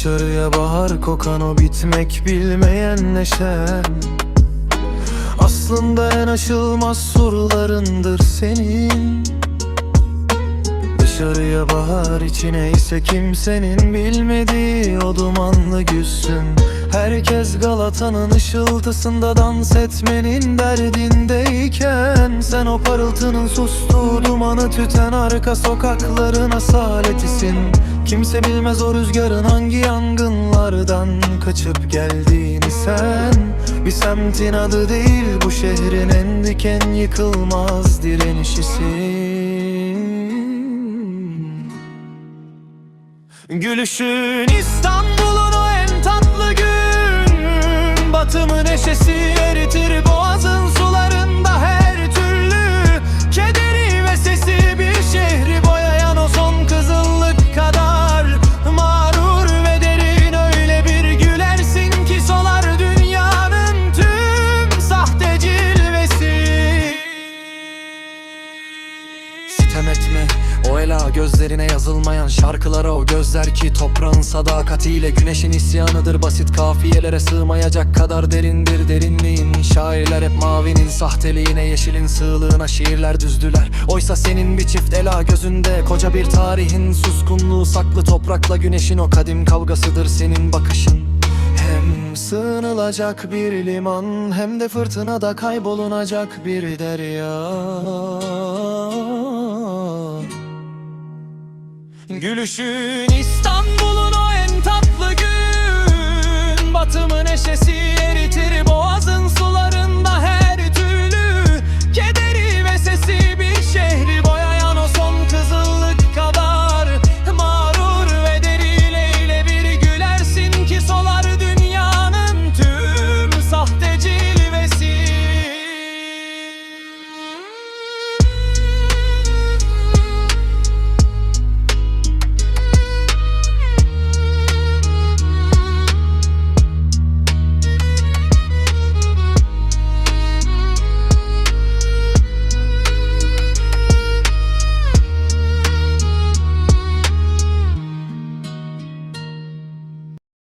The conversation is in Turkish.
Dışarıya bahar kokan o bitmek bilmeyen neşen Aslında en aşılmaz surlarındır senin. Dışarıya bahar içine ise kimsenin bilmediği o dumanlı güzsün Herkes Galata'nın ışıltısında dans etmenin derdindeyken Sen o parıltının sustuğu dumanı tüten arka sokakların asaletisin Kimse bilmez o rüzgarın hangi yangınlardan kaçıp geldiğini sen. Bir semtin adı değil bu şehrin en diken yıkılmaz direnişisin. Gülüşün İstanbul'un Etme. O ela gözlerine yazılmayan şarkılara o gözler ki Toprağın sadakatiyle güneşin isyanıdır. Basit kafiyelere sığmayacak kadar derindir. Derinliğin Şairler hep mavinin sahteliğine yeşilin sığlığına şiirler düzdüler. Oysa senin bir çift ela gözünde koca bir tarihin suskunluğu saklı Toprakla güneşin o kadim kavgasıdır senin bakışın. Hem sığınılacak bir liman Hem de fırtınada kaybolunacak bir derya Gülüşün İstanbul'un o en tatlı gün Batımı neşesi